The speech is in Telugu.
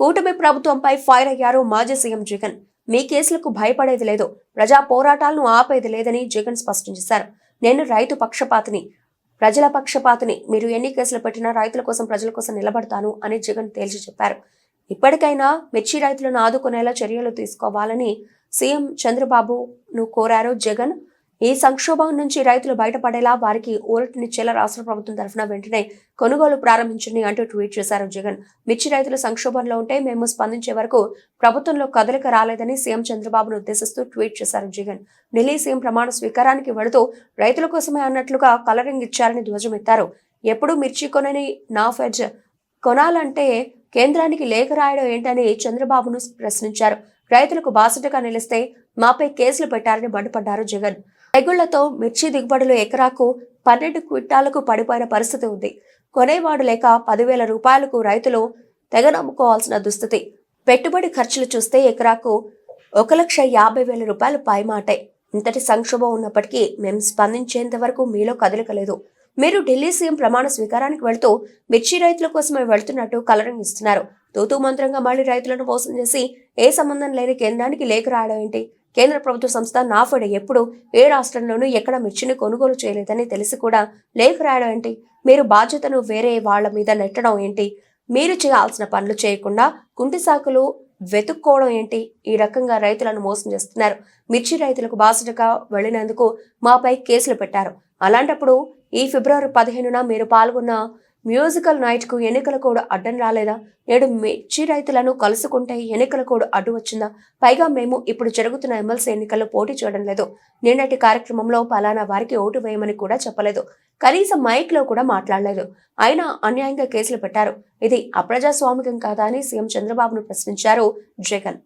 కూటమి ప్రభుత్వంపై ఫైర్ అయ్యారు మాజీ సీఎం జగన్. మీ కేసులకు భయపడేది లేదు. ప్రజా పోరాటాలను ఆపేది లేదని జగన్ స్పష్టం చేశారు. నేను రైతు పక్షపాతిని. ప్రజల పక్షపాతిని. మీరు ఎన్ని కేసులు పెట్టినా రైతుల కోసం ప్రజల కోసం నిలబడతాను అని జగన్ తేల్చి చెప్పారు. ఇప్పటికైనా మిర్చి రైతులను ఆదుకునేలా చర్యలు తీసుకోవాలని సీఎం చంద్రబాబును కోరారు జగన్. ఈ సంక్షోభం నుంచి రైతులు బయటపడేలా వారికి ఊరటనిచ్చేలా రాష్ట్ర ప్రభుత్వం తరఫున వెంటనే కొనుగోలు ప్రారంభించండి అంటూ ట్వీట్ చేశారు జగన్. మిర్చి రైతులు సంక్షోభంలో ఉంటే మేము స్పందించే వరకు ప్రభుత్వంలో కదలిక రాలేదని సీఎం చంద్రబాబును ఉద్దేశిస్తూ ట్వీట్ చేశారు జగన్. ఢిల్లీ సీఎం ప్రమాణ స్వీకారానికి వెళుతూ రైతుల కోసమే అన్నట్లుగా కలరింగ్ ఇచ్చారని ధ్వజమెత్తారు. ఎప్పుడు మిర్చి కొనని నా ఫెడ్జ్ కొనాలంటే కేంద్రానికి లేఖ రాయడం ఏంటని చంద్రబాబును ప్రశ్నించారు. రైతులకు బాసటగా నిలిస్తే మాపై కేసులు పెట్టారని మండిపడ్డారు జగన్. తెగుళ్ళతో మిర్చి దిగుబడులు ఎకరాకు పన్నెండు క్వింటాలకు పడిపోయిన పరిస్థితి ఉంది. కొనేవాడు లేక పదివేల రూపాయలకు రైతులు తెగ నమ్ముకోవాల్సిన దుస్థితి. పెట్టుబడి ఖర్చులు చూస్తే ఎకరాకు ఒక లక్ష యాభై వేల రూపాయలు పైమాటే. ఇంతటి సంక్షోభం ఉన్నప్పటికీ మేము స్పందించేంత వరకు మీలో కదలికలేదు మీరు ఢిల్లీ సీఎం ప్రమాణ స్వీకారానికి వెళ్తూ మిర్చి రైతుల కోసమే వెళ్తున్నట్టు కలరింగ్ ఇస్తున్నారు. తూతూ మంత్రంగా మళ్ళీ రైతులను మోసం చేసి ఏ సంబంధం లేని కేంద్రానికి లేఖ రాయడం ఏంటి? కేంద్ర ప్రభుత్వ సంస్థ నాఫెడ్ ఎప్పుడు ఏ రాష్ట్రంలోనూ ఎక్కడ మిర్చిని కొనుగోలు చేయలేదని తెలిసి కూడా లేఖ రాయడం ఏంటి? మీరు బాధ్యతను వేరే వాళ్ళ మీద నెట్టడం ఏంటి? మీరు చేయాల్సిన పనులు చేయకుండా కుంటి సాకులు వెతుక్కోవడం ఏంటి? ఈ రకంగా రైతులను మోసం చేస్తున్నారు. మిర్చి రైతులకు బాసటగా వెళ్ళినందుకు మాపై కేసులు పెట్టారు. అలాంటప్పుడు ఈ ఫిబ్రవరి పదిహేనున మీరు పాల్గొన్న మ్యూజికల్ నైట్కు ఎన్నికల కోడ్ అడ్డం రాలేదా? నేడు మిర్చి రైతులను కలుసుకుంటే ఎన్నికల కోడ్ అడ్డు వచ్చిందా? పైగా మేము ఇప్పుడు జరుగుతున్న ఎమ్మెల్సీ ఎన్నికల్లో పోటీ చేయడం లేదు. నిన్నటి కార్యక్రమంలో పలానా వారికి ఓటు వేయమని కూడా చెప్పలేదు. కనీసం మైక్లో కూడా మాట్లాడలేదు. అయినా అన్యాయంగా కేసులు పెట్టారు. ఇది అప్రజాస్వామికం కాదా అని సీఎం చంద్రబాబును ప్రశ్నించారు జగన్.